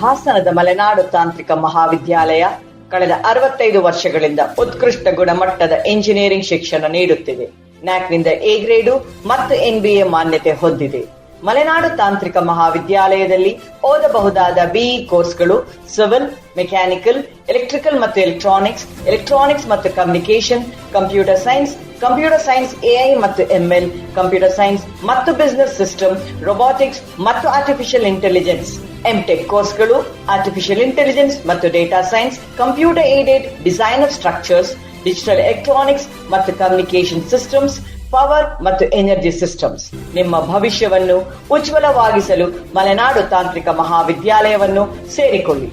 ಹಾಸನದ ಮಲೆನಾಡು ತಾಂತ್ರಿಕ ಮಹಾವಿದ್ಯಾಲಯ ಕಳೆದ ಅರವತ್ತೈದು ವರ್ಷಗಳಿಂದ ಉತ್ಕೃಷ್ಟ ಗುಣಮಟ್ಟದ ಇಂಜಿನಿಯರಿಂಗ್ ಶಿಕ್ಷಣ ನೀಡುತ್ತಿದೆ. ನ್ಯಾಕ್ನಿಂದ ಎ ಗ್ರೇಡು ಮತ್ತು ಎನ್ಬಿಎ ಮಾನ್ಯತೆ ಹೊಂದಿದೆ. ಮಲೆನಾಡು ತಾಂತ್ರಿಕ ಮಹಾವಿದ್ಯಾಲಯದಲ್ಲಿ ಓದಬಹುದಾದ ಬಿಇ ಕೋರ್ಸ್ಗಳು ಸಿವಿಲ್, ಮೆಕ್ಯಾನಿಕಲ್, ಎಲೆಕ್ಟ್ರಿಕಲ್ ಮತ್ತು ಎಲೆಕ್ಟ್ರಾನಿಕ್ಸ್ ಎಲೆಕ್ಟ್ರಾನಿಕ್ಸ್ ಮತ್ತು communication computer science computer science AI ಮತ್ತು ಎಂಎಲ್ ಕಂಪ್ಯೂಟರ್ ಸೈನ್ಸ್ ಮತ್ತು ಬಿಸಿನೆಸ್ ಸಿಸ್ಟಮ್ ರೊಬೋಟಿಕ್ಸ್ ಮತ್ತು ಆರ್ಟಿಫಿಷಿಯಲ್ ಇಂಟೆಲಿಜೆನ್ಸ್ ಎಂಟೆಕ್ ಕೋರ್ಸ್ಗಳು ಆರ್ಟಿಫಿಷಿಯಲ್ ಇಂಟೆಲಿಜೆನ್ಸ್ ಮತ್ತು data science computer aided design of structures digital electronics ಮತ್ತು communication systems power ಮತ್ತು energy systems. ನಿಮ್ಮ ಭವಿಷ್ಯವನ್ನು ಉಜ್ವಲವಾಗಿಸಲು ಮಲೆನಾಡು ತಾಂತ್ರಿಕ ಮಹಾವಿದ್ಯಾಲಯವನ್ನು ಸೇರಿಕೊಳ್ಳಿ.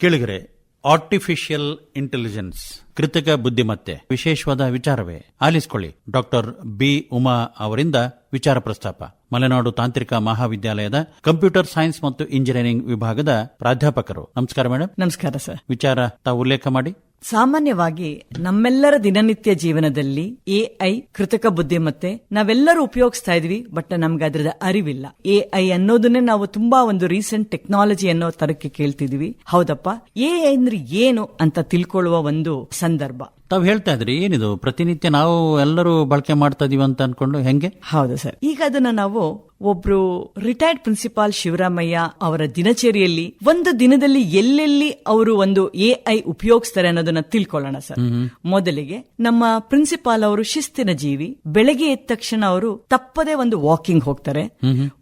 ಕೇಳಿಗರೆ ಆರ್ಟಿಫಿಷಿಯಲ್ ಇಂಟೆಲಿಜೆನ್ಸ್ ಕೃತಕ ಬುದ್ಧಿಮತ್ತೆ ವಿಶೇಷವಾದ ವಿಚಾರವೇ? ಆಲಿಸಿಕೊಳ್ಳಿ. Doctor B. ಉಮಾ ಅವರಿಂದ ವಿಚಾರ ಪ್ರಸ್ತಾಪ. ಮಲೆನಾಡು ತಾಂತ್ರಿಕ ಮಹಾವಿದ್ಯಾಲಯದ ಕಂಪ್ಯೂಟರ್ ಸೈನ್ಸ್ ಮತ್ತು ಇಂಜಿನಿಯರಿಂಗ್ ವಿಭಾಗದ ಪ್ರಾಧ್ಯಾಪಕರು. ನಮಸ್ಕಾರ ಮೇಡಮ್ ನಮಸ್ಕಾರ ಸರ್. ವಿಚಾರ ತಾವು ಉಲ್ಲೇಖ ಮಾಡಿ. ಸಾಮಾನ್ಯವಾಗಿ ನಮ್ಮೆಲ್ಲರ ದಿನನಿತ್ಯ ಜೀವನದಲ್ಲಿ ಎಐ ಕೃತಕ ಬುದ್ಧಿಮತ್ತೆ, ನಾವೆಲ್ಲರೂ ಉಪಯೋಗಿಸ್ತಾ ಇದ್ವಿ, ಬಟ್ ನಮ್ಗೆ ಅದ್ರದ ಅರಿವಿಲ್ಲ. ಎಐ ಅನ್ನೋದನ್ನೇ ನಾವು ತುಂಬಾ ಒಂದು ರೀಸೆಂಟ್ ಟೆಕ್ನಾಲಜಿ ಅನ್ನೋ ತರಕ್ಕೆ ಕೇಳ್ತಿದ್ವಿ. ಹೌದಪ್ಪ? ಎಐ ಅಂದ್ರೆ ಏನು ಅಂತ ತಿಳ್ಕೊಳ್ಳುವ ಒಂದು ಸಂದರ್ಭ. ತಾವು ಹೇಳ್ತಾ ಇದ್ರಿ ಏನಿದು ಪ್ರತಿನಿತ್ಯ ನಾವು ಎಲ್ಲರೂ ಬಳಕೆ ಮಾಡ್ತಾ ಇದೀವಿ ಅಂತ ಅನ್ಕೊಂಡು ಹೆಂಗೆ? ಹೌದು ಸರ್. ಈಗ ಅದನ್ನ ನಾವು ಒಬ್ರು ರಿಟೈರ್ಡ್ ಪ್ರಿನ್ಸಿಪಾಲ್ ಶಿವರಾಮಯ್ಯ ಅವರ ದಿನಚರಿಯಲ್ಲಿ ಒಂದು ದಿನದಲ್ಲಿ ಎಲ್ಲೆಲ್ಲಿ ಅವರು ಒಂದು ಎಐ ಉಪಯೋಗಿಸ್ತಾರೆ ಅನ್ನೋದನ್ನ ತಿಳ್ಕೊಳ್ಳೋಣ ಸರ್. ಮೊದಲಿಗೆ ನಮ್ಮ ಪ್ರಿನ್ಸಿಪಾಲ್ ಅವರು ಶಿಸ್ತಿನ ಜೀವಿ ಬೆಳಗ್ಗೆ ಎದ್ದ ತಕ್ಷಣ ಅವರು ತಪ್ಪದೆ ಒಂದು ವಾಕಿಂಗ್ ಹೋಗ್ತಾರೆ.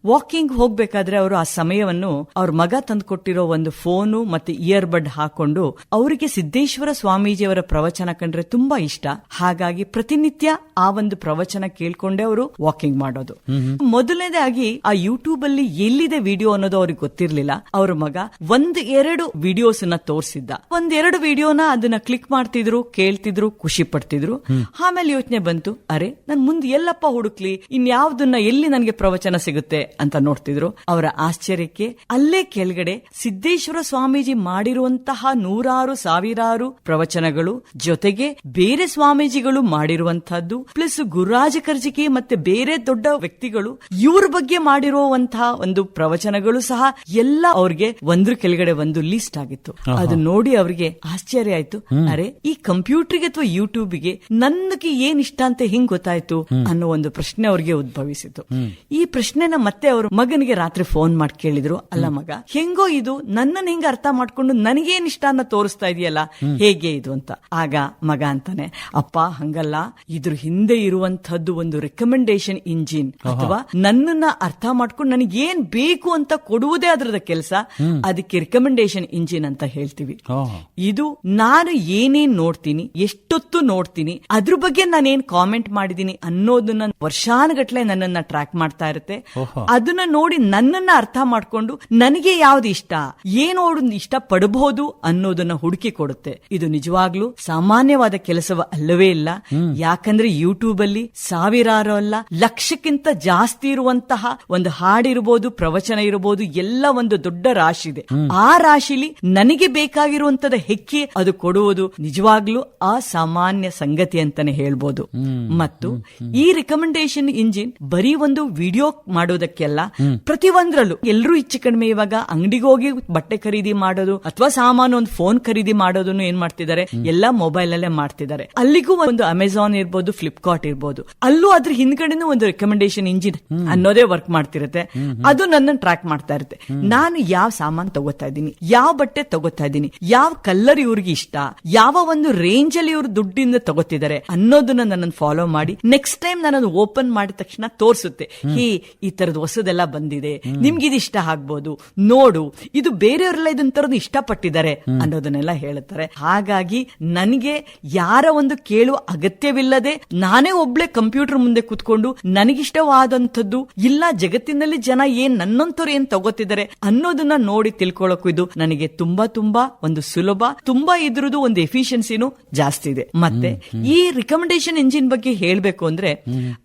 ವಾಕಿಂಗ್ ಹೋಗ್ಬೇಕಾದ್ರೆ ಅವರು ಆ ಸಮಯವನ್ನು ಅವ್ರ ಮಗ ತಂದುಕೊಟ್ಟಿರೋ ಒಂದು ಫೋನು ಮತ್ತೆ ಇಯರ್ ಬಡ್ ಹಾಕೊಂಡು ಅವರಿಗೆ ಸಿದ್ದೇಶ್ವರ ಸ್ವಾಮೀಜಿಯವರ ಪ್ರವಚನ ಕಂಡ್ರೆ ತುಂಬಾ ಇಷ್ಟ. ಹಾಗಾಗಿ ಪ್ರತಿನಿತ್ಯ ಆ ಒಂದು ಪ್ರವಚನ ಕೇಳ್ಕೊಂಡೆ ಅವರು ವಾಕಿಂಗ್ ಮಾಡೋದು. ಮೊದಲನೇದಾಗಿ ಆ ಯೂಟ್ಯೂಬ್ ಅಲ್ಲಿ ಎಲ್ಲಿದೆ ವಿಡಿಯೋ ಅನ್ನೋದು ಅವ್ರಿಗೆ ಗೊತ್ತಿರ್ಲಿಲ್ಲ. ಅವ್ರ ಮಗ ಒಂದ್ ಎರಡು ವಿಡಿಯೋಸ್ನ ತೋರಿಸಿದ್ದ. ಒಂದ್ ಎರಡು ವಿಡಿಯೋನ ಅದನ್ನ ಕ್ಲಿಕ್ ಮಾಡ್ತಿದ್ರು, ಕೇಳ್ತಿದ್ರು, ಖುಷಿ ಪಡ್ತಿದ್ರು. ಆಮೇಲೆ ಯೋಚನೆ ಬಂತು, ಅರೆ, ನನ್ ಮುಂದೆ ಎಲ್ಲಪ್ಪ ಹುಡುಕ್ಲಿ, ಇನ್ಯಾವ್ದನ್ನ ಎಲ್ಲಿ ನನಗೆ ಪ್ರವಚನ ಸಿಗುತ್ತೆ ಅಂತ ನೋಡ್ತಿದ್ರು. ಅವರ ಆಶ್ಚರ್ಯಕ್ಕೆ ಅಲ್ಲೇ ಕೆಳಗಡೆ ಸಿದ್ದೇಶ್ವರ ಸ್ವಾಮೀಜಿ ಮಾಡಿರುವಂತಹ ನೂರಾರು ಸಾವಿರಾರು ಪ್ರವಚನಗಳು ಜೊತೆಗೆ ಬೇರೆ ಸ್ವಾಮೀಜಿಗಳು ಮಾಡಿರುವಂತಹದ್ದು ಪ್ಲಸ್ ಗುರುರಾಜ ಕರ್ಜಿಕೆ ಮತ್ತೆ ಬೇರೆ ದೊಡ್ಡ ವ್ಯಕ್ತಿಗಳು ಇವ್ರ ಬಗ್ಗೆ ಮಾಡಿರುವಂತಹ ಒಂದು ಪ್ರವಚನಗಳು ಸಹ ಎಲ್ಲ ಅವ್ರಿಗೆ ಒಂದ್ರ ಕೆಳಗಡೆ ಒಂದು ಲಿಸ್ಟ್ ಆಗಿತ್ತು. ಅದು ನೋಡಿ ಅವರಿಗೆ ಆಶ್ಚರ್ಯ ಆಯ್ತು. ಅರೆ ಈ ಕಂಪ್ಯೂಟರ್ಗೆ ಅಥವಾ ಯೂಟ್ಯೂಬ್ಗೆ ನನ್ನಕ್ಕೆ ಏನ್ ಇಷ್ಟ ಅಂತ ಹಿಂಗ್ ಗೊತ್ತಾಯ್ತು ಅನ್ನೋ ಒಂದು ಪ್ರಶ್ನೆ ಅವ್ರಿಗೆ ಉದ್ಭವಿಸಿತು. ಈ ಪ್ರಶ್ನೆನ ಮತ್ತೆ ಅವರು ಮಗನಿಗೆ ರಾತ್ರಿ ಫೋನ್ ಮಾಡಿ ಕೇಳಿದ್ರು ಅಲ್ಲ ಮಗ ಹೆಂಗೋ ಇದು ನನ್ನನ್ನು ಹೆಂಗ ಅರ್ಥ ಮಾಡ್ಕೊಂಡು ನನಗೇನ್ ಇಷ್ಟ ಅನ್ನ ತೋರಿಸ್ತಾ ಇದೆಯಲ್ಲ ಹೇಗೆ ಇದು? ಅಂತ. ಆಗ ಮಗ ಅಂತಾನೆ. ಅಪ್ಪ ಹಂಗಲ್ಲ. ಇದ್ರ ಹಿಂದೆ ಇರುವಂತದ್ದು ಒಂದು ರೆಕಮೆಂಡೇಶನ್ ಇಂಜಿನ್ ಅಥವಾ ನನ್ನನ್ನ ಅರ್ಥ ಮಾಡ್ಕೊಂಡು ನನಗೆ ಏನ್ ಬೇಕು ಅಂತ ಕೊಡುವುದೇ ಅದರದ ಕೆಲಸ. ಅದಕ್ಕೆ ರೆಕಮೆಂಡೇಶನ್ ಇಂಜಿನ್ ಅಂತ ಹೇಳ್ತೀವಿ. ಇದು ನಾನು ಏನೇನ್ ನೋಡ್ತೀನಿ ಎಷ್ಟೊತ್ತು ನೋಡ್ತೀನಿ ಅದ್ರ ಬಗ್ಗೆ ನಾನೇನ್ ಕಾಮೆಂಟ್ ಮಾಡಿದೀನಿ ಅನ್ನೋದನ್ನ ವರ್ಷಾನುಗಟ್ಲೆ ನನ್ನನ್ನ ಟ್ರ್ಯಾಕ್ ಮಾಡ್ತಾ ಇರುತ್ತೆ. ಅದನ್ನ ನೋಡಿ ನನ್ನನ್ನ ಅರ್ಥ ಮಾಡ್ಕೊಂಡು ನನಗೆ ಯಾವ್ದು ಇಷ್ಟ ಏನು ಇಷ್ಟ ಪಡಬಹುದು ಅನ್ನೋದನ್ನ ಹುಡುಕಿ ಕೊಡುತ್ತೆ. ಇದು ನಿಜವಾಗ್ಲೂ ಸಾಮಾನ್ಯವಾದ ಕೆಲಸವ ಅಲ್ಲವೇ ಇಲ್ಲ. ಯಾಕಂದ್ರೆ ಯೂಟ್ಯೂಬ್ ಅಲ್ಲಿ ಸಾವಿರಾರು ಅಲ್ಲ ಲಕ್ಷಕ್ಕಿಂತ ಜಾಸ್ತಿ ಇರುವಂತಹ ಒಂದು ಹಾಡಿರಬಹುದು ಪ್ರವಚನ ಇರಬಹುದು ಎಲ್ಲ ಒಂದು ದೊಡ್ಡ ರಾಶಿ ಇದೆ. ಆ ರಾಶಿಲಿ ನನಗೆ ಬೇಕಾಗಿರುವಂತದ ಹೆಕ್ಕಿ ಅದು ಕೊಡುವುದು ನಿಜವಾಗ್ಲೂ ಅಸಾಮಾನ್ಯ ಸಂಗತಿ ಅಂತಾನೆ ಹೇಳ್ಬೋದು. ಮತ್ತು ಈ ರೆಕಮೆಂಡೇಶನ್ ಇಂಜಿನ್ ಬರೀ ಒಂದು ವಿಡಿಯೋ ಮಾಡೋದಕ್ಕೆಲ್ಲ ಪ್ರತಿ ಒಂದ್ರಲ್ಲೂ ಎಲ್ಲರೂ ಹೆಚ್ಚು ಕಡಿಮೆ ಇವಾಗ ಅಂಗಡಿಗೆ ಹೋಗಿ ಬಟ್ಟೆ ಖರೀದಿ ಮಾಡೋದು ಅಥವಾ ಸಾಮಾನು ಒಂದು ಫೋನ್ ಖರೀದಿ ಮಾಡೋದನ್ನು ಏನ್ ಮಾಡ್ತಿದ್ದಾರೆ? ಎಲ್ಲ ಮೊಬೈಲ್ ಅಲ್ಲೇ ಮಾಡ್ತಿದ್ದಾರೆ. ಅಲ್ಲಿಗೂ ಒಂದು ಅಮೆಝಾನ್ ಇರ್ಬೋದು ಫ್ಲಿಪ್ಕಾರ್ಟ್ ಇರ್ಬೋದು. ಅಲ್ಲೂ ಅದ್ರ ಹಿಂದ್ಗಡೆನೂ ಒಂದು ರೆಕಮೆಂಡೇಶನ್ ಇಂಜಿನ್ ಅನ್ನೋದೇ ವರ್ಕ್ ಮಾಡ್ತಿರುತ್ತೆ. ಅದು ನನ್ನ ಟ್ರ್ಯಾಕ್ ಮಾಡ್ತಾ ಇರುತ್ತೆ. ನಾನು ಯಾವ ಸಾಮಾನ್ ತಗೋತಾ ಇದ್ದೀನಿ, ಯಾವ ಬಟ್ಟೆ ತಗೋತಾ ಇದ್ದೀನಿ, ಯಾವ ಕಲರ್ ಇವ್ರಿಗೆ ಇಷ್ಟ, ಯಾವ ಒಂದು ರೇಂಜ್ ಅಲ್ಲಿ ಇವ್ರು ದುಡ್ಡಿಂದ ತಗೋತಿದ್ದಾರೆ ಅನ್ನೋದನ್ನ ನನ್ನನ್ನು ಫಾಲೋ ಮಾಡಿ ನೆಕ್ಸ್ಟ್ ಟೈಮ್ ನಾನು ಓಪನ್ ಮಾಡಿದ ತಕ್ಷಣ ತೋರಿಸುತ್ತೆ. ಹೇ, ಈ ತರದ ಹೊಸದೆಲ್ಲ ಬಂದಿದೆ. ನಿಮ್ಗೆ ಇದು ಇಷ್ಟ ಆಗ್ಬೋದು. ನೋಡು, ಇದು ಬೇರೆಯವರೆಲ್ಲ ಇದನ್ನ ಇಷ್ಟ ಇಷ್ಟಪಟ್ಟಿದ್ದಾರೆ ಅನ್ನೋದನ್ನೆಲ್ಲ ಹೇಳುತ್ತಾರೆ ಹಾಗಾಗಿ, ನನಗೆ ಯಾರ ಒಂದು ಕೇಳುವ ಅಗತ್ಯವಿಲ್ಲದೆ ನಾನೇ ಒಬ್ಳೆ ಕಂಪ್ಯೂಟರ್ ಮುಂದೆ ಕುತ್ಕೊಂಡು ನನಗಿಷ್ಟವಾದಂಥದ್ದು ಇಲ್ಲ ಜಗತ್ತಿನಲ್ಲಿ ಜನ ಏನ್ ನನ್ನಂತವ್ರು ಏನ್ ತಗೋತಿದ್ದಾರೆ ಅನ್ನೋದನ್ನ ನೋಡಿ ತಿಳ್ಕೊಳಕ್ಕೂ ಇದು ನನಗೆ ತುಂಬಾ ತುಂಬಾ ಒಂದು ಸುಲಭ ತುಂಬಾ ಇದ್ರದ್ದು ಒಂದು ಎಫಿಷಿಯನ್ಸಿನೂ ಜಾಸ್ತಿ ಇದೆ. ಮತ್ತೆ ಈ ರಿಕಮೆಂಡೇಶನ್ ಇಂಜಿನ್ ಬಗ್ಗೆ ಹೇಳ್ಬೇಕು ಅಂದ್ರೆ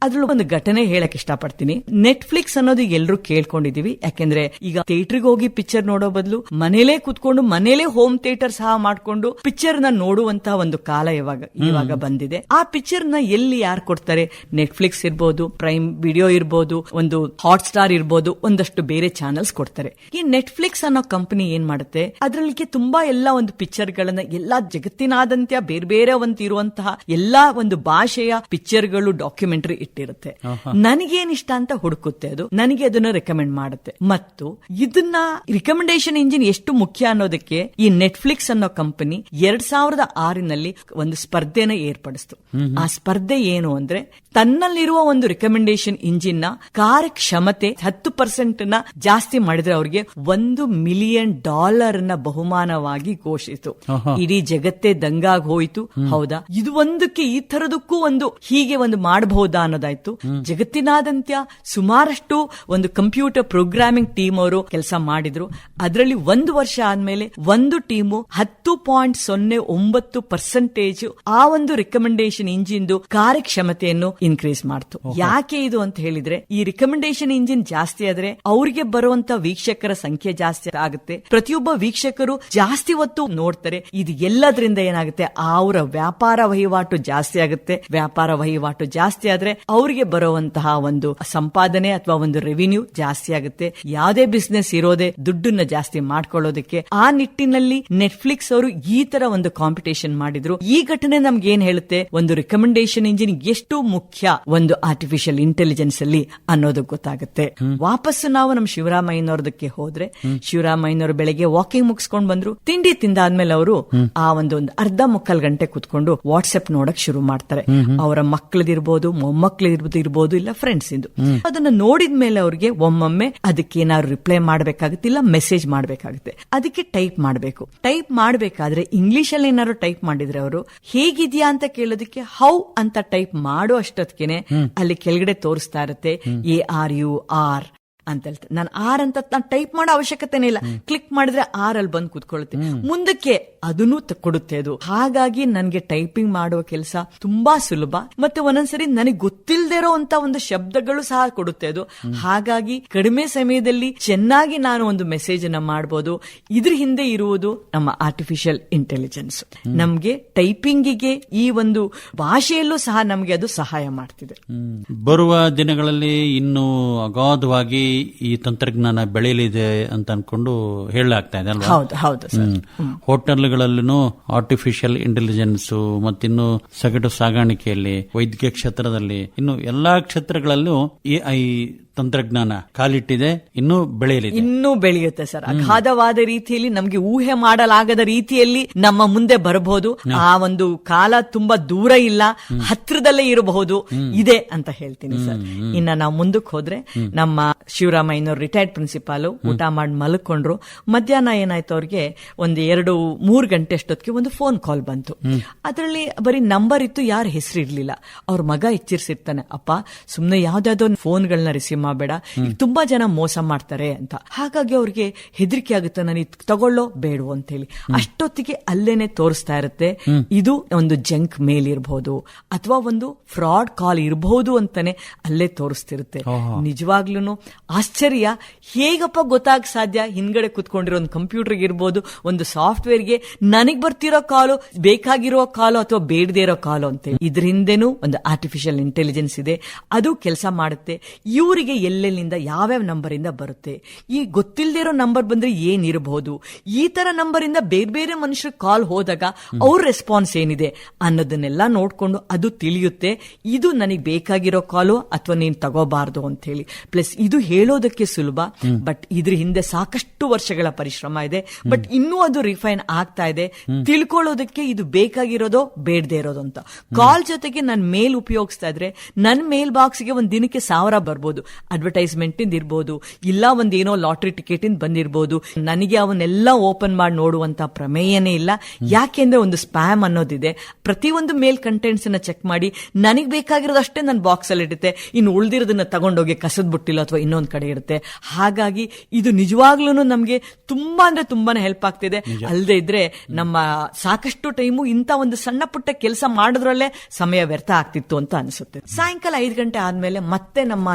ಅದ್ರಲ್ಲಿ ಒಂದು ಘಟನೆ ಹೇಳಕ್ ಇಷ್ಟಪಡ್ತೀನಿ. ನೆಟ್ಫ್ಲಿಕ್ಸ್ ಅನ್ನೋದು ಎಲ್ಲರೂ ಕೇಳ್ಕೊಂಡಿದೀವಿ. ಯಾಕೆಂದ್ರೆ ಈಗ ಥಿಯೇಟರ್ಗೆ ಹೋಗಿ ಪಿಕ್ಚರ್ ನೋಡೋ ಬದಲು ಮನೇಲೇ ಕುತ್ಕೊಂಡು ಮನೇಲೇ ಹೋಮ್ ಥಿಯೇಟರ್ ಸಹ ಮಾಡ್ಕೊಂಡು ಪಿಕ್ಚರ್ನ ನೋಡುವಂತಹ ಒಂದು ಕಾಲ ಇವಾಗ ಇವಾಗ ಬಂದಿದೆ. ಆ ಪಿಕ್ಚರ್ನ ಎಲ್ಲಿ ಯಾರು ಕೊಡ್ತಾರೆ? ನೆಟ್ಫ್ಲಿಕ್ಸ್ ಇರ್ಬೋದು ಪ್ರೈಮ್ ವಿಡಿಯೋ ಇರ್ಬೋದು ಒಂದು ಹಾಟ್ ಸ್ಟಾರ್ ಇರ್ಬೋದು ಒಂದಷ್ಟು ಬೇರೆ ಚಾನೆಲ್ಸ್ ಕೊಡ್ತಾರೆ. ಈ ನೆಟ್ಫ್ಲಿಕ್ಸ್ ಅನ್ನೋ ಕಂಪನಿ ಏನ್ ಮಾಡುತ್ತೆ? ಅದ್ರಲ್ಲಿ ತುಂಬಾ ಎಲ್ಲಾ ಒಂದು ಪಿಕ್ಚರ್ ಗಳನ್ನ ಎಲ್ಲಾ ಜಗತ್ತಿನಾದಂತ್ಯ ಬೇರೆ ಬೇರೆ ಒಂದು ಇರುವಂತಹ ಎಲ್ಲಾ ಒಂದು ಭಾಷೆಯ ಪಿಕ್ಚರ್ಗಳು ಡಾಕ್ಯುಮೆಂಟರಿ ಇಟ್ಟಿರುತ್ತೆ. ನನಗೇನ್ ಇಷ್ಟ ಅಂತ ಹುಡುಕುತ್ತೆ ಅದು? ನನಗೆ ಅದನ್ನ ರೆಕಮೆಂಡ್ ಮಾಡುತ್ತೆ. ಮತ್ತು ಇದನ್ನ ರಿಕಮೆಂಡೇಶನ್ ಇಂಜಿನ್ ಎಷ್ಟು ಮುಖ್ಯ ಅನ್ನೋದಕ್ಕೆ ಈ ನೆಟ್ಫ್ಲಿಕ್ಸ್ ಅನ್ನೋ ಕಂಪನಿ ಎರಡ್ ಸಾವಿರದ ಆರಿನಲ್ಲಿ ಒಂದು ಸ್ಪರ್ಧೆನ ಏರ್ಪಡಿಸ್ತು. ಆ ಸ್ಪರ್ಧೆ ಏನು ಅಂದ್ರೆ ತನ್ನಲ್ಲಿರುವ ಒಂದು ರಿಕಮೆಂಡೇಶನ್ ಇಂಜಿನ್ನ ಕಾರ್ಯಕ್ಷಮತೆ ಹತ್ತು ಪರ್ಸೆಂಟ್ನ ಜಾಸ್ತಿ ಮಾಡಿದ್ರೆ ಅವರಿಗೆ ಒಂದು ಮಿಲಿಯನ್ ಡಾಲರ್ನ ಬಹುಮಾನವಾಗಿ ಘೋಷಿಸಿತು ಇಡೀ ಜಗತ್ತೇ ದಂಗಾಗಿ ಹೋಯಿತು. ಹೌದಾ? ಇದು ಒಂದಕ್ಕೆ ಈ ತರದಕ್ಕೂ ಒಂದು ಹೀಗೆ ಒಂದು ಮಾಡಬಹುದಾ ಅನ್ನೋದಾಯ್ತು. ಜಗತ್ತಿನಾದಂತ್ಯ ಸುಮಾರಷ್ಟು ಒಂದು ಕಂಪ್ಯೂಟರ್ ಪ್ರೋಗ್ರಾಮಿಂಗ್ ಟೀಮ್ ಅವರು ಕೆಲಸ ಮಾಡಿದ್ರು. ಅದರಲ್ಲಿ ಒಂದು ವರ್ಷ ಆದ್ಮೇಲೆ ಒಂದು ಟೀಮು ಹತ್ತು ಪಾಯಿಂಟ್ ಸೊನ್ನೆ ಒಂಬತ್ತು ಪರ್ಸೆಂಟೇಜ್ ಆ ಒಂದು ರಿಕಮೆಂಡೇಶನ್ ಇಂಜಿನ್ ಕಾರ್ಯಕ್ಷಮತೆಯನ್ನು ಇನ್ಕ್ರೀಸ್ ಮಾಡ್ತು. ಯಾಕೆ ಇದು ಅಂತ ಹೇಳಿದ್ರೆ ಈ ರಿಕಮೆಂಡೇಶನ್ ಇಂಜಿನ್ ಜಾಸ್ತಿ ಆದ್ರೆ ಅವರಿಗೆ ಬರುವಂತ ವೀಕ್ಷಕರ ಸಂಖ್ಯೆ ಜಾಸ್ತಿ ಆಗುತ್ತೆ. ಪ್ರತಿಯೊಬ್ಬ ವೀಕ್ಷಕರು ಜಾಸ್ತಿ ಹೊತ್ತು ನೋಡ್ತಾರೆ. ಇದು ಎಲ್ಲದರಿಂದ ಏನಾಗುತ್ತೆ? ಅವರ ವ್ಯಾಪಾರ ವಹಿವಾಟು ಜಾಸ್ತಿ ಆಗುತ್ತೆ. ವ್ಯಾಪಾರ ವಹಿವಾಟು ಜಾಸ್ತಿ ಆದ್ರೆ ಅವರಿಗೆ ಬರುವಂತಹ ಒಂದು ಸಂಪಾದನೆ ಅಥವಾ ಒಂದು ರೆವಿನ್ಯೂ ಜಾಸ್ತಿ ಆಗುತ್ತೆ. ಯಾವುದೇ ಬಿಸ್ನೆಸ್ ಇರೋದೇ ದುಡ್ಡನ್ನ ಜಾಸ್ತಿ ಮಾಡ್ಕೊಳ್ಳೋದಕ್ಕೆ ಆ ನಿಟ್ಟಿನಲ್ಲಿ ನೆಟ್ಫ್ಲಿಕ್ಸ್ ಅವರು ಈ ತರ ಒಂದು ಕಾಂಪಿಟೇಷನ್ ಮಾಡಿದ್ರು. ಈ ಘಟನೆ ನಮ್ಗೆ ಏನ್ ಹೇಳುತ್ತೆ? ಒಂದು ರಿಕಮೆಂಡೇಶನ್ ಇಂಜಿನ್ ಎಷ್ಟು ಮುಖ್ಯ ಒಂದು ಆರ್ಟಿಫಿಷಿಯಲ್ ಇಂಟೆಲಿಜೆನ್ಸ್ ಅಲ್ಲಿ ಅನ್ನೋದು ಗೊತ್ತಾಗುತ್ತೆ. ವಾಪಸ್ ನಾವು ನಮ್ ಶಿವರಾಮಯ್ಯನವ್ರದಕ್ಕೆ ಹೋದ್ರೆ ಶಿವರಾಮಯ್ಯನವರು ಬೆಳಗ್ಗೆ ವಾಕಿಂಗ್ ಮುಗಿಸ್ಕೊಂಡ್ ಬಂದ್ರು ತಿಂಡಿ ತಿಂದಾದ್ಮೇಲೆ ಅವರು ಆ ಒಂದು ಒಂದು ಅರ್ಧ ಮುಕ್ಕಾಲ್ ಗಂಟೆ ಕುತ್ಕೊಂಡು ವಾಟ್ಸ್ಆಪ್ ನೋಡಕ್ ಶುರು ಮಾಡ್ತಾರೆ. ಅವರ ಮಕ್ಕಳದಿರ್ಬೋದು ಮೊಮ್ಮಕ್ಕಳದಿರ್ಬೋದು ಇರ್ಬೋದು ಇಲ್ಲ ಫ್ರೆಂಡ್ಸ್ ಇಂದು. ಅದನ್ನ ನೋಡಿದ ಮೇಲೆ ಅವ್ರಿಗೆ ಒಮ್ಮೊಮ್ಮೆ ಅದಕ್ಕೆ ಏನಾದ್ರು ರಿಪ್ಲೈ ಮಾಡ್ಬೇಕಾಗುತ್ತೆ ಇಲ್ಲ ಮೆಸೇಜ್ ಮಾಡ್ಬೇಕಾಗುತ್ತೆ. ಅದಕ್ಕೆ ಟೈಪ್ ಮಾಡಬೇಕು. ಟೈಪ್ ಮಾಡ್ಬೇಕಾದ್ರೆ ಇಂಗ್ಲಿಷ್ ಅಲ್ಲಿ ಏನಾದ್ರು ಟೈಪ್ ಮಾಡಿದ್ರೆ ಅವರು ಹೇಗಿದ್ಯಾ ಅಂತ ಕೇಳೋದಕ್ಕೆ ಹೌ ಅಂತ ಟೈಪ್ ಮಾಡೋ ಅಷ್ಟೊತ್ತಿಗೆನೆ ಅಲ್ಲಿ ಕೆಳಗಡೆ ತೋರಿಸ್ತಾ ಇರುತ್ತೆ ಎ ಆರ್ ಯು ಆರ್ ಅಂತ ಹೇಳ್ತಾರೆ. ನಾನು ಆರ್ ಅಂತ ನಾನು ಟೈಪ್ ಮಾಡೋ ಅವಶ್ಯಕತೆನೇ ಇಲ್ಲ. ಕ್ಲಿಕ್ ಮಾಡಿದ್ರೆ ಆರ್ ಅಲ್ಲಿ ಬಂದು ಕೂತ್ಕೊಳ್ಳುತ್ತೆ. ಮುಂದಕ್ಕೆ ಅದನ್ನು ಕೊಡುತ್ತೆ ಅದು. ಹಾಗಾಗಿ ನನಗೆ ಟೈಪಿಂಗ್ ಮಾಡುವ ಕೆಲಸ ತುಂಬಾ ಸುಲಭ. ಮತ್ತೆ ಒಂದೊಂದ್ಸರಿ ನನಗೆ ಗೊತ್ತಿಲ್ಲದೆ ಇರೋಂತ ಒಂದು ಶಬ್ದಗಳು ಸಹ ಕೊಡುತ್ತೆ ಅದು. ಹಾಗಾಗಿ ಕಡಿಮೆ ಸಮಯದಲ್ಲಿ ಚೆನ್ನಾಗಿ ನಾನು ಒಂದು ಮೆಸೇಜ್ ಅನ್ನ ಮಾಡಬಹುದು ಇದ್ರ ಹಿಂದೆ ಇರುವುದು ನಮ್ಮ ಆರ್ಟಿಫಿಷಿಯಲ್ ಇಂಟೆಲಿಜೆನ್ಸ್ ನಮ್ಗೆ ಟೈಪಿಂಗಿಗೆ ಈ ಒಂದು ಭಾಷೆಯಲ್ಲೂ ಸಹ ನಮ್ಗೆ ಅದು ಸಹಾಯ ಮಾಡ್ತಿದೆ. ಬರುವ ದಿನಗಳಲ್ಲಿ ಇನ್ನು ಅಗಾಧವಾಗಿ ಈ ತಂತ್ರಜ್ಞಾನ ಬೆಳೆಯಲಿದೆ ಅಂತ ಅನ್ಕೊಂಡು ಹೇಳಲಾಗ್ತಾ ಇದೆ ಅಲ್ವಾ? ಹೌದು ಹೌದು ಸರ್. ಹೋಟೆಲ್ಗಳಲ್ಲೂ ಆರ್ಟಿಫಿಷಿಯಲ್ ಇಂಟೆಲಿಜೆನ್ಸ್ ಮತ್ತಿನ್ನು ಸಗಟು ಸಾಗಾಣಿಕೆಯಲ್ಲಿ ವೈದ್ಯಕೀಯ ಕ್ಷೇತ್ರದಲ್ಲಿ ಇನ್ನು ಎಲ್ಲಾ ಕ್ಷೇತ್ರಗಳಲ್ಲೂ ಎಐ ತಂತ್ರಜ್ಞಾನ ಕಾಲಿಟ್ಟಿದೆ ಇನ್ನೂ ಬೆಳೆಯಲಿದೆ. ಇನ್ನೂ ಬೆಳೆಯುತ್ತೆ ಸರ್. ಅಗಾಧವಾದ ರೀತಿಯಲ್ಲಿ ನಮ್ಗೆ ಊಹೆ ಮಾಡಲಾಗದ ರೀತಿಯಲ್ಲಿ ನಮ್ಮ ಮುಂದೆ ಬರಬಹುದು. ಆ ಒಂದು ಕಾಲ ತುಂಬಾ ದೂರ ಇಲ್ಲ ಹತ್ರದಲ್ಲೇ ಇರಬಹುದು. ಇದೆ ಅಂತ ಹೇಳ್ತೀನಿ ಸರ್. ಇನ್ನ ನಾವು ಮುಂದಕ್ಕೆ ಹೋದ್ರೆ ನಮ್ಮ ಶಿವರಾಮಯ್ಯನವರು ರಿಟೈರ್ಡ್ ಪ್ರಿನ್ಸಿಪಾಲ್ ಊಟ ಮಾಡಿ ಮಲಕೊಂಡ್ರು. ಮಧ್ಯಾಹ್ನ ಏನಾಯ್ತು ಅವ್ರಿಗೆ ಒಂದು ಎರಡು ಮೂರು ಗಂಟೆ ಅಷ್ಟೊತ್ತಿಗೆ ಒಂದು ಫೋನ್ ಕಾಲ್ ಬಂತು. ಅದರಲ್ಲಿ ಬರೀ ನಂಬರ್ ಇತ್ತು ಯಾರ ಹೆಸರು ಇರ್ಲಿಲ್ಲ. ಅವ್ರ ಮಗ ಎಚ್ಚರಿಸಿರ್ತಾನೆ ಅಪ್ಪ ಸುಮ್ನೆ ಯಾವ್ದಾವ್ದೋ ಫೋನ್ಗಳನ್ನ ರಿಸೀವ್ ಮಾಡಬೇಡ ತುಂಬಾ ಜನ ಮೋಸ ಮಾಡ್ತಾರೆ ಅಂತ. ಹಾಗಾಗಿ ಅವ್ರಿಗೆ ಹೆದರಿಕೆ ಆಗುತ್ತೆ ನಾನು ಇದ್ ತಗೊಳ್ಳೋ ಬೇಡ ಅಂತ ಹೇಳಿ ಅಷ್ಟೊತ್ತಿಗೆ ಅಲ್ಲೇನೆ ತೋರಿಸ್ತಾ ಇರುತ್ತೆ ಇದು ಒಂದು ಜಂಕ್ ಮೇಲ್ ಇರಬಹುದು ಅಥವಾ ಒಂದು ಫ್ರಾಡ್ ಕಾಲ್ ಇರಬಹುದು ಅಂತಾನೆ ಅಲ್ಲೇ ತೋರಿಸ್ತಿರುತ್ತೆ. ನಿಜವಾಗ್ಲೂ ಆಶ್ಚರ್ಯ. ಹೇಗಪ್ಪ ಗೊತ್ತಾಗ ಸಾಧ್ಯ? ಹಿಂದ್ಗಡೆ ಕುತ್ಕೊಂಡಿರೋ ಒಂದು ಕಂಪ್ಯೂಟರ್ ಇರ್ಬೋದು ಒಂದು ಸಾಫ್ಟ್ವೇರ್ಗೆ ನನಗ್ ಬರ್ತಿರೋ ಕಾಲು ಬೇಕಾಗಿರೋ ಕಾಲು ಅಥವಾ ಬೇಡದೇ ಇರೋ ಕಾಲು ಅಂತ ಇದ್ರ ಹಿಂದೆನೂ ಒಂದು ಆರ್ಟಿಫಿಷಿಯಲ್ ಇಂಟೆಲಿಜೆನ್ಸ್ ಇದೆ. ಅದು ಕೆಲಸ ಮಾಡುತ್ತೆ. ಇವರಿಗೆ ಎಲ್ಲೆಲ್ಲಿಂದ ಯಾವ್ಯಾವ ನಂಬರ್ ಇಂದ ಬರುತ್ತೆ? ಈ ಗೊತ್ತಿಲ್ಲದಿರೋ ನಂಬರ್ ಬಂದ್ರೆ ಏನಿರಬಹುದು ಈ ತರ ನಂಬರ್ ಇಂದ ಬೇರೆ ಬೇರೆ ಮನುಷ್ಯರ ಕಾಲ್ ಹೋದಾಗ ಅವ್ರ ರೆಸ್ಪಾನ್ಸ್ ಏನಿದೆ? ಅನ್ನೋದನ್ನೆಲ್ಲ ನೋಡ್ಕೊಂಡು ಅದು ತಿಳಿಯುತ್ತೆ. ಇದು ನನಗೆ ಬೇಕಾಗಿರೋ ಕಾಲು ಅಥವಾ ನೀನ್ ತಗೋಬಾರ್ದು ಅಂತ ಹೇಳಿ ಪ್ಲಸ್ ಇದು ಹೇಳೋದಕ್ಕೆ ಸುಲಭ ಬಟ್ ಇದ್ರ ಹಿಂದೆ ಸಾಕಷ್ಟು ವರ್ಷಗಳ ಪರಿಶ್ರಮ ಇದೆ. ಬಟ್ ಇನ್ನೂ ಅದು ರಿಫೈನ್ ಆಗ್ತಾ ಇದೆ. ತಿಳ್ಕೊಳ್ಳೋದಕ್ಕೆ ಇದು ಬೇಕಾಗಿರೋದೋ ಬೇಡದೆ ಇರೋದು ಅಂತ. ಕಾಲ್ ಜೊತೆಗೆ ನನ್ನ ಮೇಲ್ ಉಪಯೋಗಿಸ್ತಾ ಇದ್ರೆ ನನ್ನ ಮೇಲ್ ಬಾಕ್ಸ್ಗೆ ಒಂದ್ ದಿನಕ್ಕೆ ಸಾವಿರ ಬರ್ಬೋದು. ಅಡ್ವರ್ಟೈಸ್ಮೆಂಟ್ ಇಂದ ಇರ್ಬೋದು ಇಲ್ಲ ಒಂದ್ ಏನೋ ಲಾಟ್ರಿ ಟಿಕೆಟ್ ಇಂದ ಬಂದಿರ್ಬೋದು ನನಗೆ ಅವನ್ನೆಲ್ಲ ಓಪನ್ ಮಾಡಿ ನೋಡುವಂತ ಪ್ರಮೇಯನೇ ಇಲ್ಲ. ಯಾಕೆಂದ್ರೆ ಒಂದು ಸ್ಪ್ಯಾಮ್ ಅನ್ನೋದಿದೆ. ಪ್ರತಿಯೊಂದು ಮೇಲ್ ಕಂಟೆಂಟ್ಸ್ ಅನ್ನ ಚೆಕ್ ಮಾಡಿ ನನಗೆ ಬೇಕಾಗಿರೋದಷ್ಟೇ ನನ್ನ ಬಾಕ್ಸ್ ಅಲ್ಲಿ ಇಡುತ್ತೆ. ಇನ್ನು ಉಳ್ದಿರೋದನ್ನ ತಗೊಂಡೋಗಿ ಕಸದ್ ಬಿಟ್ಟಿಲ್ಲ ಅಥವಾ ಇನ್ನೊಂದ್ ಕಡೆ ಇರುತ್ತೆ ಹಾಗಾಗಿ ಇದು ನಿಜವಾಗ್ಲೂ ನಮ್ಗೆ ತುಂಬಾ ಅಂದ್ರೆ ತುಂಬಾನೇ ಹೆಲ್ಪ್ ಆಗ್ತಿದೆ. ಅಲ್ಲದೆ ಇದ್ರೆ ನಮ್ಮ ಸಾಕಷ್ಟು ಟೈಮು ಇಂತ ಒಂದು ಸಣ್ಣ ಪುಟ್ಟ ಕೆಲಸ ಮಾಡೋದ್ರಲ್ಲೇ ಸಮಯ ವ್ಯರ್ಥ ಆಗ್ತಿತ್ತು ಅಂತ ಅನ್ಸುತ್ತೆ. ಸಾಯಂಕಾಲ ಐದು ಗಂಟೆ ಆದ್ಮೇಲೆ ಮತ್ತೆ ನಮ್ಮ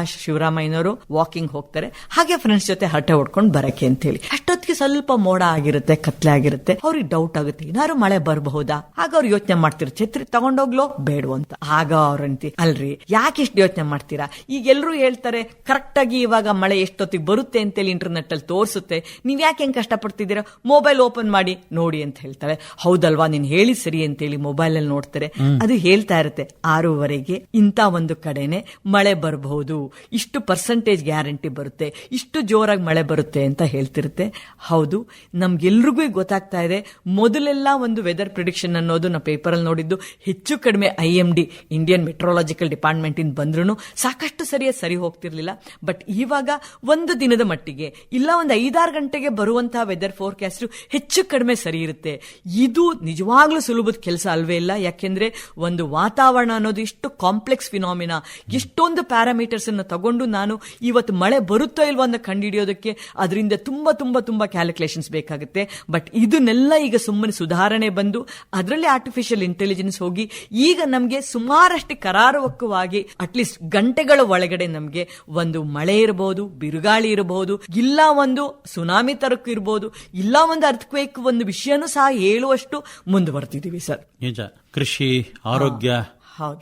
ಶಿವರಾಮಯ್ಯನವರು ವಾಕಿಂಗ್ ಹೋಗ್ತಾರೆ. ಹಾಗೆ ಫ್ರೆಂಡ್ಸ್ ಜೊತೆ ಹರಟೆ ಹೊಡ್ಕೊಂಡು ಬರಕ್ಕೆ ಅಂತ ಹೇಳಿ ಅಷ್ಟೊತ್ತಿಗೆ ಸ್ವಲ್ಪ ಮೋಡ ಆಗಿರುತ್ತೆ ಕತ್ಲೆ ಆಗಿರುತ್ತೆ. ಅವ್ರಿಗೆ ಡೌಟ್ ಆಗುತ್ತೆ. ಏನಾದ್ರು ಮಳೆ ಬರಬಹುದಾ? ಆಗ ಅವ್ರು ಯೋಚನೆ ಮಾಡ್ತಿರ್ ಛತ್ರಿ ತಗೊಂಡೋಗ್ಲೋ? ಬೇಡ ಅಂತ. ಆಗ ಅವ್ರಂತಿ ಅಲ್ರಿ ಯಾಕೆ ಇಷ್ಟು ಯೋಚನೆ ಮಾಡ್ತೀರಾ? ಈಗ ಎಲ್ಲರೂ ಹೇಳ್ತಾರೆ ಕರೆಕ್ಟ್ ಆಗಿ ಇವಾಗ ಮಳೆ ಎಷ್ಟೊತ್ತಿಗೆ ಬರುತ್ತೆ? ಅಂತೇಳಿ ಇಂಟರ್ನೆಟ್ ಅಲ್ಲಿ ತೋರಿಸುತ್ತೆ. ನೀವ್ ಯಾಕೆ ಹೆಂಗ್ ಕಷ್ಟಪಡ್ತಿದ್ದೀರಾ? ಮೊಬೈಲ್ ಓಪನ್ ಮಾಡಿ ನೋಡಿ ಅಂತ ಹೇಳ್ತಾರೆ. ಹೌದಲ್ವಾ ನೀನ್ ಹೇಳಿ ಸರಿ ಅಂತೇಳಿ ಮೊಬೈಲ್ ಅಲ್ಲಿ ನೋಡ್ತಾರೆ. ಅದು ಹೇಳ್ತಾ ಇರುತ್ತೆ. ಆರೂವರೆಗೆ ಇಂತ ಒಂದು ಕಡೆನೆ ಮಳೆ ಬರಬಹುದು. ಇಷ್ಟು ಪರ್ಸೆಂಟೇಜ್ ಗ್ಯಾರಂಟಿ ಬರುತ್ತೆ, ಇಷ್ಟು ಜೋರಾಗಿ ಮಳೆ ಬರುತ್ತೆ ಅಂತ ಹೇಳ್ತಿರುತ್ತೆ. ಹೌದು, ನಮ್ಗೆಲ್ರಿಗೂ ಗೊತ್ತಾಗ್ತಾ ಇದೆ, ಮೊದಲೆಲ್ಲ ಒಂದು ವೆದರ್ ಪ್ರಿಡಿಕ್ಷನ್ ಅನ್ನೋದು ನಾವು ಪೇಪರಲ್ಲಿ ನೋಡಿದ್ದು, ಹೆಚ್ಚು ಕಡಿಮೆ I M D Indian meteorological ಡಿಪಾರ್ಟ್ಮೆಂಟಿಂದ ಬಂದ್ರು ಸಾಕಷ್ಟು ಸರಿಯಾಗಿ ಸರಿ ಹೋಗ್ತಿರ್ಲಿಲ್ಲ. ಬಟ್ ಇವಾಗ ಒಂದು ದಿನದ ಮಟ್ಟಿಗೆ, ಇಲ್ಲ ಒಂದು ಐದಾರು ಗಂಟೆಗೆ ಬರುವಂತಹ ವೆದರ್ ಫೋರ್ಕಾಸ್ಟ್ ಹೆಚ್ಚು ಕಡಿಮೆ ಸರಿ ಇರುತ್ತೆ. ಇದು ನಿಜವಾಗ್ಲೂ ಸುಲಭದ ಕೆಲಸ ಅಲ್ವೇ ಇಲ್ಲ. ಯಾಕೆಂದ್ರೆ, ಒಂದು ವಾತಾವರಣ ಅನ್ನೋದು ಇಷ್ಟು ಕಾಂಪ್ಲೆಕ್ಸ್ ಫಿನಾಮಿನಾ ಎಷ್ಟೊಂದು ಪ್ಯಾರಾಮೀಟರ್ಸ್ ಅನ್ನು ತಗೊಂಡು ನಾನು ಇವತ್ತು ಮಳೆ ಬರುತ್ತೋ ಇಲ್ವೋ ಅಂತ ಕಂಡುಹಿಡಿಯೋದಕ್ಕೆ ಅದರಿಂದ ತುಂಬಾ ತುಂಬಾ ತುಂಬಾ ಕ್ಯಾಲ್ಕುಲೇಷನ್ಸ್ ಬೇಕಾಗುತ್ತೆ ಬಟ್ ಇದನ್ನೆಲ್ಲ ಈಗ ಸುಮ್ಮನೆ ಸುಧಾರಣೆ ಬಂದು ಅದರಲ್ಲಿ ಆರ್ಟಿಫಿಷಿಯಲ್ ಇಂಟೆಲಿಜೆನ್ಸ್ ಹೋಗಿ ಈಗ ನಮಗೆ ಸುಮಾರಷ್ಟು ಕರಾರುವಕ್ಕವಾಗಿ ಅಟ್ಲೀಸ್ಟ್ ಗಂಟೆಗಳ ಒಳಗಡೆ ನಮಗೆ ಒಂದು ಮಳೆ ಇರಬಹುದು ಬಿರುಗಾಳಿ ಇರಬಹುದು ಇಲ್ಲ ಒಂದು ಸುನಾಮಿ ತರಕು ಇರಬಹುದು ಇಲ್ಲ ಒಂದು ಅರ್ಥಕ್ವೇಕ್ ಒಂದು ವಿಷಯನೂ ಸಹ ಹೇಳುವಷ್ಟು ಮುಂದುವರೆದಿದ್ದೀವಿ ಸರ್ ನಿಜ ಕೃಷಿ, ಆರೋಗ್ಯ.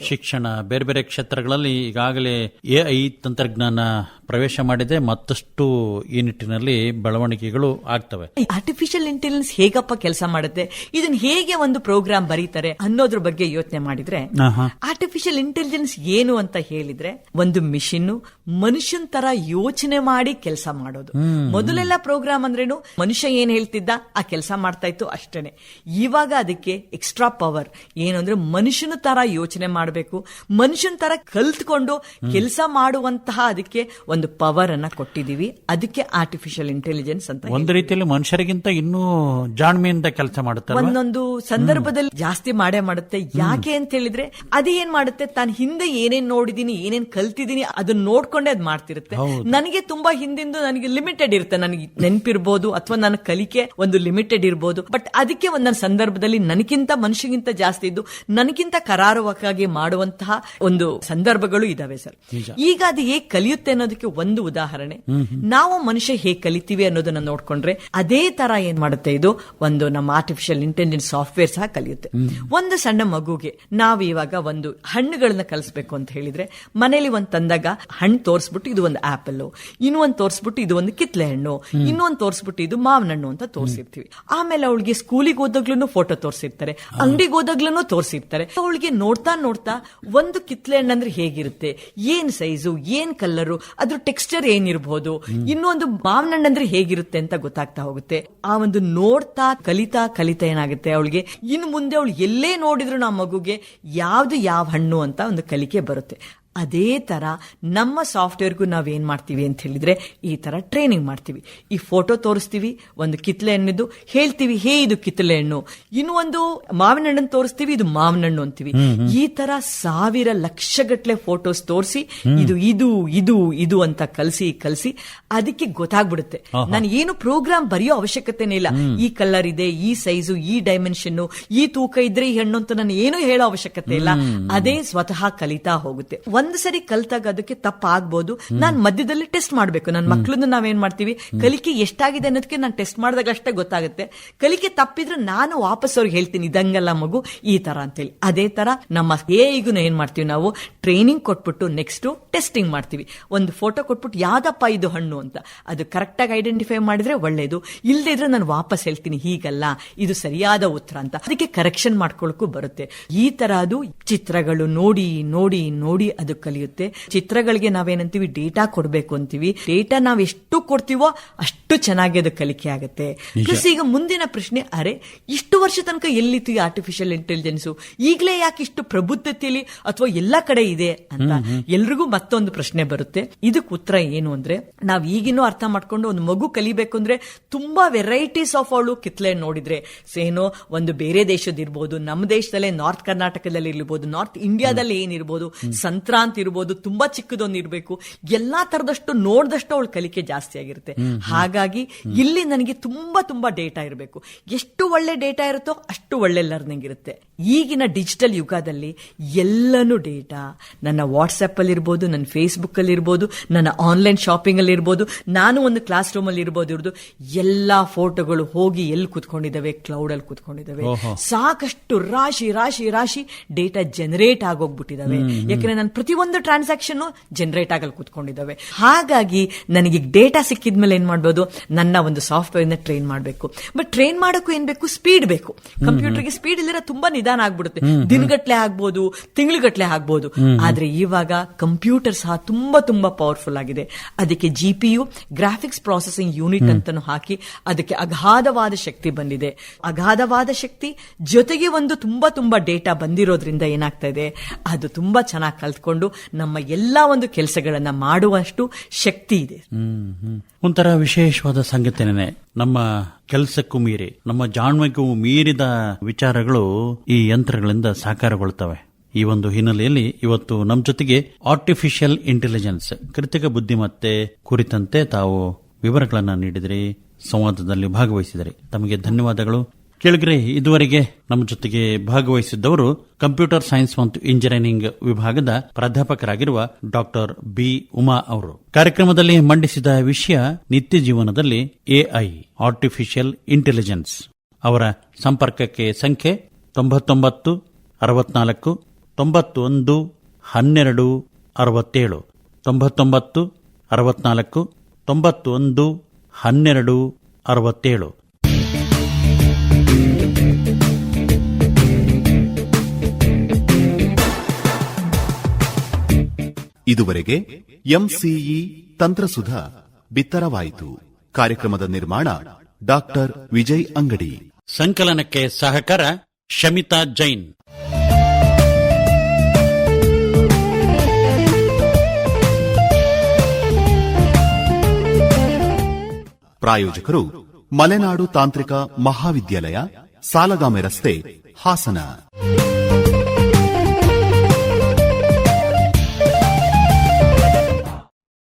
ಶಿಕ್ಷಣ ಬೇರೆ ಬೇರೆ ಕ್ಷೇತ್ರಗಳಲ್ಲಿ ಈಗಾಗಲೇ ಎಐ ತಂತ್ರಜ್ಞಾನ ಪ್ರವೇಶ ಮಾಡಿದೆ ಮತ್ತಷ್ಟು ಈ ನಿಟ್ಟಿನಲ್ಲಿ ಬೆಳವಣಿಗೆಗಳು ಆಗ್ತವೆ. ಆರ್ಟಿಫಿಷಿಯಲ್ ಇಂಟೆಲಿಜೆನ್ಸ್ ಹೇಗಪ್ಪ ಕೆಲಸ ಮಾಡುತ್ತೆ? ಇದನ್ನ ಹೇಗೆ ಒಂದು ಪ್ರೋಗ್ರಾಮ್ ಬರೀತಾರೆ ಅನ್ನೋದ್ರ ಬಗ್ಗೆ ಯೋಚನೆ ಮಾಡಿದ್ರೆ. ಆರ್ಟಿಫಿಷಿಯಲ್ ಇಂಟೆಲಿಜೆನ್ಸ್ ಏನು ಅಂತ ಹೇಳಿದ್ರೆ ಒಂದು ಮಿಷಿನ್ ಮನುಷ್ಯನ್ ತರ ಯೋಚನೆ ಮಾಡಿ ಕೆಲಸ ಮಾಡೋದು. ಮೊದಲೆಲ್ಲ ಪ್ರೋಗ್ರಾಮ್ ಅಂದ್ರೇನು ಮನುಷ್ಯ ಏನ್ ಹೇಳ್ತಿದ್ದ ಆ ಕೆಲಸ ಮಾಡ್ತಾ ಇತ್ತು ಅಷ್ಟೇನೆ. ಇವಾಗ ಅದಕ್ಕೆ ಎಕ್ಸ್ಟ್ರಾ ಪವರ್ ಏನು ಅಂದ್ರೆ ಮನುಷ್ಯನ ತರ ಯೋಚನೆ ಮಾಡಬೇಕು ಮನುಷ್ಯನ ತರ ಕಲ್ತ್ಕೊಂಡು ಕೆಲಸ ಮಾಡುವಂತಹ ಅದಕ್ಕೆ ಒಂದು ಪವರ್ ಅನ್ನ ಕೊಟ್ಟಿದೀವಿ ಅದಕ್ಕೆ ಆರ್ಟಿಫಿಷಿಯಲ್ ಇಂಟೆಲಿಜೆನ್ಸ್ ಅಂತ ಒಂದು ರೀತಿಯಲ್ಲಿ ಮನುಷ್ಯರಿಗಿಂತ ಇನ್ನೂ ಜಾಣ್ಮೆಯಿಂದ ಕೆಲಸ ಮಾಡುತ್ತೆ ಒಂದೊಂದು ಸಂದರ್ಭದಲ್ಲಿ ಜಾಸ್ತಿ ಮಾಡೇ ಮಾಡುತ್ತೆ. ಯಾಕೆ ಅಂತ ಹೇಳಿದ್ರೆ ಅದೇ ಏನ್ ಮಾಡುತ್ತೆ? ತನ್ನ ಹಿಂದೆ ಏನೇನ್ ನೋಡಿದೀನಿ ಏನೇನ್ ಕಲ್ತಿದೀನಿ ಅದನ್ನ ನೋಡ್ಕೊಂಡೆ ಅದ್ ಮಾಡ್ತಿರುತ್ತೆ. ನನಗೆ ತುಂಬಾ ಹಿಂದಿಂದು ನನಗೆ ಲಿಮಿಟೆಡ್ ಇರುತ್ತೆ. ನನಗೆ ನೆನಪಿರ್ಬೋದು ಅಥವಾ ನನ್ನ ಕಲಿಕೆ ಒಂದು ಲಿಮಿಟೆಡ್ ಇರ್ಬೋದು. ಬಟ್ ಅದಕ್ಕೆ ಒಂದೊಂದು ಸಂದರ್ಭದಲ್ಲಿ ನನಗಿಂತ ಮನುಷ್ಯಗಿಂತ ಜಾಸ್ತಿ ಇದ್ದು ನನಗಿಂತ ಕರಾರುವಕ್ಕಾಗಿ ಮಾಡುವಂತಹ ಒಂದು ಸಂದರ್ಭಗಳು ಇದಾವೆ ಸರ್. ಈಗ ಅದು ಹೇಗೆ ಕಲಿಯುತ್ತೆ ಅನ್ನೋದಕ್ಕೆ ಒಂದು ಉದಾಹರಣೆ. ನಾವು ಮನುಷ್ಯ ಹೇಗೆ ಕಲಿತೀವಿ ಅನ್ನೋದನ್ನ ನೋಡ್ಕೊಂಡ್ರೆ ಅದೇ ತರ ಏನ್ ಮಾಡುತ್ತೆ ಇದು? ಒಂದು ನಮ್ಮ ಆರ್ಟಿಫಿಷಿಯಲ್ ಇಂಟೆಲಿಜೆನ್ಸ್ ಸಾಫ್ಟ್ವೇರ್ ಸಹ ಕಲಿಯುತ್ತೆ. ಒಂದು ಸಣ್ಣ ಮಗುಗೆ ನಾವು ಇವಾಗ ಒಂದು ಹಣ್ಣುಗಳನ್ನ ಕಲಿಸ್ಬೇಕು ಅಂತ ಹೇಳಿದ್ರೆ, ಮನೇಲಿ ಒಂದ್ ತಂದಾಗ ಹಣ್ಣು ತೋರಿಸ್ಬಿಟ್ಟು ಇದು ಒಂದು ಆಪಲ್ ಇನ್ನೊಂದು ತೋರಿಸ್ಬಿಟ್ಟು ಇದು ಒಂದು ಕಿತ್ಲೆ ಹಣ್ಣು, ಇನ್ನೊಂದು ತೋರಿಸ್ಬಿಟ್ಟು ಇದು ಮಾವಿನ ಹಣ್ಣು ಅಂತ ತೋರಿಸಿರ್ತೀವಿ. ಆಮೇಲೆ ಅವಳಿಗೆ ಸ್ಕೂಲಿಗೆ ಹೋದಾಗ್ಲೂ ಫೋಟೋ ತೋರಿಸಿರ್ತಾರೆ, ಅಂಗಡಿಗೆ ಹೋದಾಗ್ಲೂ ತೋರಿಸಿರ್ತಾರೆ. ಅವಳಿಗೆ ನೋಡ್ತಾ ನೋಡ್ತಾ ಒಂದು ಕಿತ್ಲೆ ಹಣ್ಣು ಅಂದ್ರೆ ಹೇಗಿರುತ್ತೆ? ಏನ್ ಸೈಜು ಏನ್ ಕಲರು ಅದ್ರ ಟೆಕ್ಸ್ಚರ್ ಏನಿರಬಹುದು ಇನ್ನೊಂದು ಮಾವನಣ್ಣ ಅಂದ್ರೆ ಹೇಗಿರುತ್ತೆ ಅಂತ ಗೊತ್ತಾಗ್ತಾ ಹೋಗುತ್ತೆ. ಆ ಒಂದು ನೋಡ್ತಾ, ಕಲಿತಾ ಕಲಿತಾ ಏನಾಗುತ್ತೆ ಅವಳಿಗೆ? ಇನ್ನು ಮುಂದೆ ಅವಳು ಎಲ್ಲೇ ನೋಡಿದ್ರು ನಮ್ಮ ಮಗುಗೆ, ಯಾವ್ದು ಯಾವ ಹಣ್ಣು ಅಂತ ಒಂದು ಕಲಿಕೆ ಬರುತ್ತೆ. ಅದೇ ತರ ನಮ್ಮ ಸಾಫ್ಟ್ವೇರ್ಗೂ ನಾವು ಏನ್ ಮಾಡ್ತೀವಿ ಅಂತ ಹೇಳಿದ್ರೆ ಈ ತರ ಟ್ರೈನಿಂಗ್ ಮಾಡ್ತೀವಿ. ಈ ಫೋಟೋ ತೋರಿಸ್ತೀವಿ ಒಂದು ಕಿತ್ಲೆ ಹಣ್ಣಿದ್ದು ಹೇಳ್ತೀವಿ ಹೇ ಇದು ಕಿತ್ಲೆ ಹಣ್ಣು. ಇನ್ನು ಒಂದು ಮಾವಿನ ಹಣ್ಣನ್ನು ತೋರಿಸ್ತೀವಿ ಇದು ಮಾವಿನ ಹಣ್ಣು ಅಂತೀವಿ. ಈ ತರ ಸಾವಿರ ಲಕ್ಷಗಟ್ಲೆ ಫೋಟೋಸ್ ತೋರಿಸಿ ಇದು ಇದು ಇದು ಇದು ಅಂತ ಕಲಸಿ ಕಲಸಿ ಅದಕ್ಕೆ ಗೊತ್ತಾಗ್ಬಿಡುತ್ತೆ. ನಾನು ಏನು ಪ್ರೋಗ್ರಾಮ್ ಬರೆಯೋ ಅವಶ್ಯಕತೆನೇ ಇಲ್ಲ. ಈ ಕಲರ್ ಇದೆ ಈ ಸೈಜು ಈ ಡೈಮೆನ್ಷನ್ ಈ ತೂಕ ಇದ್ರೆ ಈ ಹಣ್ಣು ಅಂತ ನಾನು ಏನು ಹೇಳೋ ಅವಶ್ಯಕತೆ ಇಲ್ಲ. ಅದೇ ಸ್ವತಃ ಕಲಿತಾ ಹೋಗುತ್ತೆ. ಒಂದು ಸರಿ ಕಲ್ತಾಗ ಅದಕ್ಕೆ ತಪ್ಪಾಗ್ಬೋದು. ನಾನು ಮಧ್ಯದಲ್ಲಿ ಟೆಸ್ಟ್ ಮಾಡಬೇಕು. ನನ್ನ ಮಕ್ಕಳನ್ನ ನಾವೇನ್ ಮಾಡ್ತೀವಿ? ಕಲಿಕೆ ಎಷ್ಟಾಗಿದೆ ಅನ್ನೋದಕ್ಕೆ ನಾನು ಟೆಸ್ಟ್ ಮಾಡಿದಾಗ ಅಷ್ಟೇ ಗೊತ್ತಾಗುತ್ತೆ. ಕಲಿಕೆ ತಪ್ಪಿದ್ರೆ ನಾನು ವಾಪಸ್ ಅವ್ರಿಗೆ ಹೇಳ್ತೀನಿ, ಇದಂಗಲ್ಲ ಮಗು, ಈ ತರ ಅಂತೇಳಿ. ಅದೇ ತರ ನಮ್ಮ ಏಗೂ ಏನ್ ಮಾಡ್ತೀವಿ ನಾವು? ಟ್ರೈನಿಂಗ್ ಕೊಟ್ಬಿಟ್ಟು ನೆಕ್ಸ್ಟ್ ಟೆಸ್ಟಿಂಗ್ ಮಾಡ್ತೀವಿ. ಒಂದು ಫೋಟೋ ಕೊಟ್ಬಿಟ್ಟು, ಯಾವ್ದಪ್ಪ ಇದು ಹಣ್ಣು? ಅಂತ. ಅದು ಕರೆಕ್ಟಾಗಿ ಐಡೆಂಟಿಫೈ ಮಾಡಿದ್ರೆ ಒಳ್ಳೇದು. ಇಲ್ಲದೆ ಇದ್ರೆ ನಾನು ವಾಪಸ್ ಹೇಳ್ತೀನಿ, ಹೀಗಲ್ಲ, ಇದು ಸರಿಯಾದ ಉತ್ತರ ಅಂತ. ಅದಕ್ಕೆ ಕರೆಕ್ಷನ್ ಮಾಡ್ಕೊಳಕ್ಕೂ ಬರುತ್ತೆ. ಈ ತರ ಅದು ಚಿತ್ರಗಳು ನೋಡಿ ನೋಡಿ ನೋಡಿ ಅದು ಅದು ಕಲಿಯುತ್ತೆ. ಚಿತ್ರಗಳಿಗೆ ನಾವೇನಂತೀವಿ? ಡೇಟಾ ಕೊಡ್ಬೇಕು ಅಂತೀವಿ. ಡೇಟಾ ನಾವು ಎಷ್ಟು ಕೊಡ್ತೀವೋ ಅಷ್ಟು ಚೆನ್ನಾಗಿ ಅದು ಕಲಿಕೆ ಆಗುತ್ತೆ. ಪ್ಲಸ್ ಈಗ ಮುಂದಿನ ಪ್ರಶ್ನೆ ಅರೆ ಇಷ್ಟು ವರ್ಷ ತನಕ ಎಲ್ಲಿತ್ತು ಈ ಆರ್ಟಿಫಿಷಿಯಲ್ ಇಂಟೆಲಿಜೆನ್ಸ್ ಈಗಲೇ ಯಾಕೆ ಇಷ್ಟು ಪ್ರಬುದ್ಧತೆಯಲ್ಲಿ ಅಥವಾ ಎಲ್ಲಾ ಕಡೆ ಇದೆ ಅಂತ ಎಲ್ರಿಗೂ ಮತ್ತೊಂದು ಪ್ರಶ್ನೆ ಬರುತ್ತೆ. ಇದಕ್ಕೆ ಉತ್ತರ ಏನು ಅಂದ್ರೆ ನಾವ್ ಈಗಿನೂ ಅರ್ಥ ಮಾಡ್ಕೊಂಡು ಒಂದು ಮಗು ಕಲಿಬೇಕು ಅಂದ್ರೆ ತುಂಬಾ ವೆರೈಟೀಸ್ ಆಫ್ ಅವಳು ಕಿತ್ಲೆ ನೋಡಿದ್ರೆ. ಏನೋ ಒಂದು ಬೇರೆ ದೇಶದ ಇರ್ಬೋದು ನಮ್ಮ ದೇಶದಲ್ಲೇ ನಾರ್ತ್ ಕರ್ನಾಟಕದಲ್ಲಿ ಇರ್ಬೋದು ನಾರ್ತ್ ಇಂಡಿಯಾದಲ್ಲಿ ಏನಿರ್ಬೋದು ಸಂಕ್ರಾಂತ್ ಇರ್ಬೋದು ತುಂಬಾ ಚಿಕ್ಕದೊಂದು ಇರಬೇಕು ಎಲ್ಲಾ ತರದಷ್ಟು ನೋಡ್ದಷ್ಟು ಅವಳ ಕಲಿಕೆ ಜಾಸ್ತಿ ಆಗಿರುತ್ತೆ. ಹಾಗಾಗಿ ಇಲ್ಲಿ ನನಗೆ ತುಂಬಾ ತುಂಬಾ ಡೇಟಾ ಇರಬೇಕು. ಎಷ್ಟು ಒಳ್ಳೆ ಡೇಟಾ ಇರುತ್ತೋ ಅಷ್ಟು ಒಳ್ಳೆ ಲರ್ನಿಂಗ್ ಇರುತ್ತೆ. ಈಗಿನ ಡಿಜಿಟಲ್ ಯುಗದಲ್ಲಿ ಎಲ್ಲನೂ ಡೇಟಾ ನನ್ನ ವಾಟ್ಸ್ಆಪ್ ಅಲ್ಲಿ ಇರ್ಬೋದು ನನ್ನ ಫೇಸ್ಬುಕ್ ಅಲ್ಲಿ ಇರ್ಬೋದು ನನ್ನ ಆನ್ಲೈನ್ ಶಾಪಿಂಗ್ ಅಲ್ಲಿ ಇರ್ಬೋದು ನಾನು ಒಂದು ಕ್ಲಾಸ್ ರೂಮ್ ಅಲ್ಲಿ ಇರ್ಬೋದು ಇರ್ಬೋದು ಎಲ್ಲಾ ಫೋಟೋಗಳು ಹೋಗಿ ಎಲ್ಲಿ ಕುತ್ಕೊಂಡಿದ್ದಾವೆ ಕ್ಲೌಡ್ ಅಲ್ಲಿ ಕುತ್ಕೊಂಡಿದ್ದಾವೆ. ಸಾಕಷ್ಟು ರಾಶಿ ರಾಶಿ ರಾಶಿ ಡೇಟಾ ಜನರೇಟ್ ಆಗೋಗ್ಬಿಟ್ಟಿದ್ದಾವೆ. ಯಾಕಂದ್ರೆ ನಾನು ಪ್ರತಿಯೊಂದು ಟ್ರಾನ್ಸಾಕ್ಷನ್ ಜನರೇಟ್ ಆಗಲು ಕೂತ್ಕೊಂಡಿದ್ದಾವೆ. ಹಾಗಾಗಿ ನನಗೆ ಡೇಟಾ ಸಿಕ್ಕಿದ್ಮೇಲೆ ಏನ್ ಮಾಡ್ಬೋದು? ನನ್ನ ಒಂದು ಸಾಫ್ಟ್ವೇರ್ನ ಟ್ರೈನ್ ಮಾಡಬೇಕು. ಬಟ್ ಟ್ರೈನ್ ಮಾಡೋಕ್ಕೂ ಏನ್ ಬೇಕು? ಸ್ಪೀಡ್ ಬೇಕು. ಕಂಪ್ಯೂಟರ್ಗೆ ಸ್ಪೀಡ್ ಇಲ್ಲರ ತುಂಬಾ ನಿಧಾನ ಆಗ್ಬಿಡುತ್ತೆ. ದಿನಗಟ್ಲೆ ಆಗ್ಬೋದು ತಿಂಗಳಗಟ್ಲೆ ಆಗ್ಬೋದು. ಆದ್ರೆ ಇವಾಗ ಕಂಪ್ಯೂಟರ್ ಸಹ ತುಂಬಾ ತುಂಬಾ ಪವರ್ಫುಲ್ ಆಗಿದೆ. ಅದಕ್ಕೆ G P U graphics processing unit ಅಂತಾನು ಹಾಕಿ ಅದಕ್ಕೆ ಅಗಾಧವಾದ ಶಕ್ತಿ ಬಂದಿದೆ. ಅಗಾಧವಾದ ಶಕ್ತಿ ಜೊತೆಗೆ ಒಂದು ತುಂಬಾ ತುಂಬಾ ಡೇಟಾ ಬಂದಿರೋದ್ರಿಂದ ಏನಾಗ್ತಾ ಇದೆ? ಅದು ತುಂಬಾ ಚೆನ್ನಾಗಿ ಕಲ್ತ್ಕೊಂಡು ನಮ್ಮ ಎಲ್ಲ ಒಂದು ಕೆಲಸಗಳನ್ನ ಮಾಡುವಷ್ಟು ಶಕ್ತಿ ಇದೆ. ಒಂಥರ ವಿಶೇಷವಾದ ಸಂಗತಿನೇ. ನಮ್ಮ ಕೆಲಸಕ್ಕೂ ಮೀರಿ, ನಮ್ಮ ಜಾಣ್ಮೆಗೂ ಮೀರಿದ ವಿಚಾರಗಳು ಈ ಯಂತ್ರಗಳಿಂದ ಸಾಕಾರಗೊಳ್ತವೆ. ಈ ಒಂದು ಹಿನ್ನೆಲೆಯಲ್ಲಿ ಇವತ್ತು ನಮ್ಮ ಜೊತೆಗೆ ಆರ್ಟಿಫಿಷಿಯಲ್ ಇಂಟೆಲಿಜೆನ್ಸ್ ಕೃತಕ ಬುದ್ಧಿಮತ್ತೆ ಕುರಿತಂತೆ ತಾವು ವಿವರಗಳನ್ನ ನೀಡಿದ್ರಿ, ಸಂವಾದದಲ್ಲಿ ಭಾಗವಹಿಸಿದರೆ. ತಮಗೆ ಧನ್ಯವಾದಗಳು. ಕೇಳಿದ್ರೆ, ಇದುವರೆಗೆ ನಮ್ಮ ಜೊತೆಗೆ ಭಾಗವಹಿಸಿದ್ದವರು ಕಂಪ್ಯೂಟರ್ ಸೈನ್ಸ್ ಮತ್ತು ಇಂಜಿನಿಯರಿಂಗ್ ವಿಭಾಗದ ಪ್ರಾಧ್ಯಾಪಕರಾಗಿರುವ ಡಾಕ್ಟರ್ ಬಿ. ಉಮಾ ಅವರು. ಕಾರ್ಯಕ್ರಮದಲ್ಲಿ ಮಂಡಿಸಿದ ವಿಷಯ ನಿತ್ಯ ಜೀವನದಲ್ಲಿ ಎಐ ಆರ್ಟಿಫಿಷಿಯಲ್ ಇಂಟೆಲಿಜೆನ್ಸ್. ಅವರ ಸಂಪರ್ಕಕ್ಕೆ ಸಂಖ್ಯೆ ತೊಂಬತ್ತೊಂಬತ್ತು, ಅರವತ್ನಾಲ್ಕು, ತೊಂಬತ್ತೊಂದು, ಹನ್ನೆರಡು, ಅರವತ್ತೇಳು. ತೊಂಬತ್ತೊಂಬತ್ತು, ಅರವತ್ನಾಲ್ಕು, ತೊಂಬತ್ತೊಂದು, ಹನ್ನೆರಡು, ಅರವತ್ತೇಳು. ಇದುವರೆಗೆ ಎಂಸಿಇ ತಂತ್ರಸುಧ ಬಿತ್ತರವಾಯಿತು. ಕಾರ್ಯಕ್ರಮದ ನಿರ್ಮಾಣ ಡಾಕ್ಟರ್ ವಿಜಯ್ ಅಂಗಡಿ. ಸಂಕಲನಕ್ಕೆ ಸಹಕಾರ ಶಮಿತಾ ಜೈನ್. ಪ್ರಾಯೋಜಕರು ಮಲೆನಾಡು ತಾಂತ್ರಿಕ ಮಹಾವಿದ್ಯಾಲಯ ಸಾಲಗಾಮೆ ರಸ್ತೆ ಹಾಸನ.